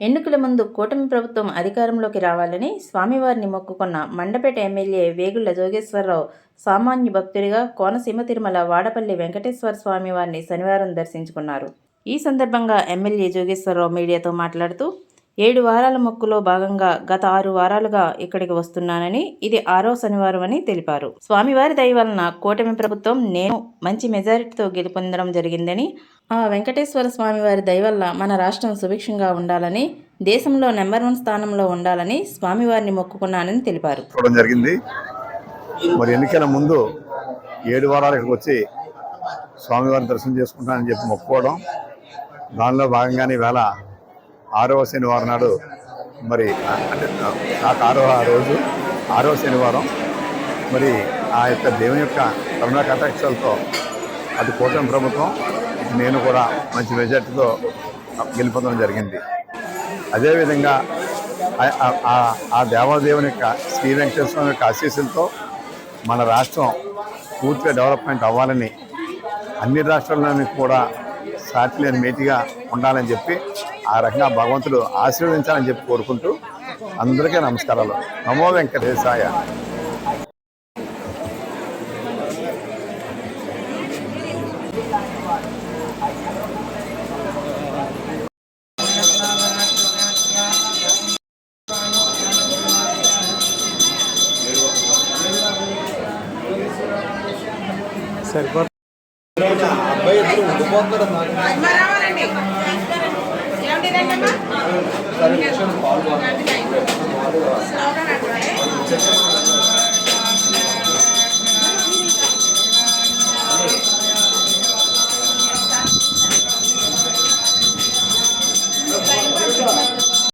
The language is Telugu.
ఎన్నికల ముందు కూటమి ప్రభుత్వం అధికారంలోకి రావాలని స్వామివారిని మొక్కుకున్న మండపేట ఎమ్మెల్యే వేగుళ్ళ జోగేశ్వరరావు సామాన్య భక్తుడిగా కోనసీమ తిరుమల వాడపల్లి వెంకటేశ్వర స్వామివారిని శనివారం దర్శించుకున్నారు. ఈ సందర్భంగా ఎమ్మెల్యే జోగేశ్వరరావు మీడియాతో మాట్లాడుతూ ఏడు వారాల మొక్కులో భాగంగా గత ఆరు వారాలుగా ఇక్కడికి వస్తున్నానని ఇది ఆరో శనివారం అని తెలిపారు. స్వామివారి దయ వలన కూటమి ప్రభుత్వం నేను మంచి మెజారిటీతో గెలుపొందడం జరిగిందని ఆ వెంకటేశ్వర స్వామివారి దయ వల్ల మన రాష్ట్రం సుభిక్షంగా ఉండాలని దేశంలో నెంబర్ వన్ స్థానంలో ఉండాలని స్వామివారిని మొక్కుకున్నానని తెలిపారు. జరిగింది. మరి ఎన్నికల ముందు ఏడు వారాలకు వచ్చి స్వామివారిని దర్శనం చేసుకుంటానని చెప్పి మొక్కుకోవడం దానిలో భాగంగానే వేళ ఆరవ శనివారం నాడు మరి అంటే నాకు ఆరవ రోజు ఆరవ శనివారం. మరి ఆ యొక్క దేవుని యొక్క కరుణా కటాక్షాలతో అటు కూటమి ప్రభుత్వం నేను కూడా మంచి మెజార్టీతో గెలుపొందడం జరిగింది. అదేవిధంగా ఆ- ఆ- ఆ దేవాదేవుని యొక్క శ్రీ వెంకటేశ్వర స్వామి యొక్క ఆశీస్సులతో మన రాష్ట్రం పూర్తిగా డెవలప్మెంట్ అవ్వాలని అన్ని రాష్ట్రాల్లోని కూడా సాటి లేని మేటిగా ఉండాలని చెప్పి ఆ రకంగా భగవంతుడు ఆశీర్వదించాలని చెప్పి కోరుకుంటూ అందరికీ నమస్కారాలు. నమో వెంకటేశాయ. సరిపో రావాలండి ఏమిటి రండమ్మా స్లోగన్ అంటున్నాయి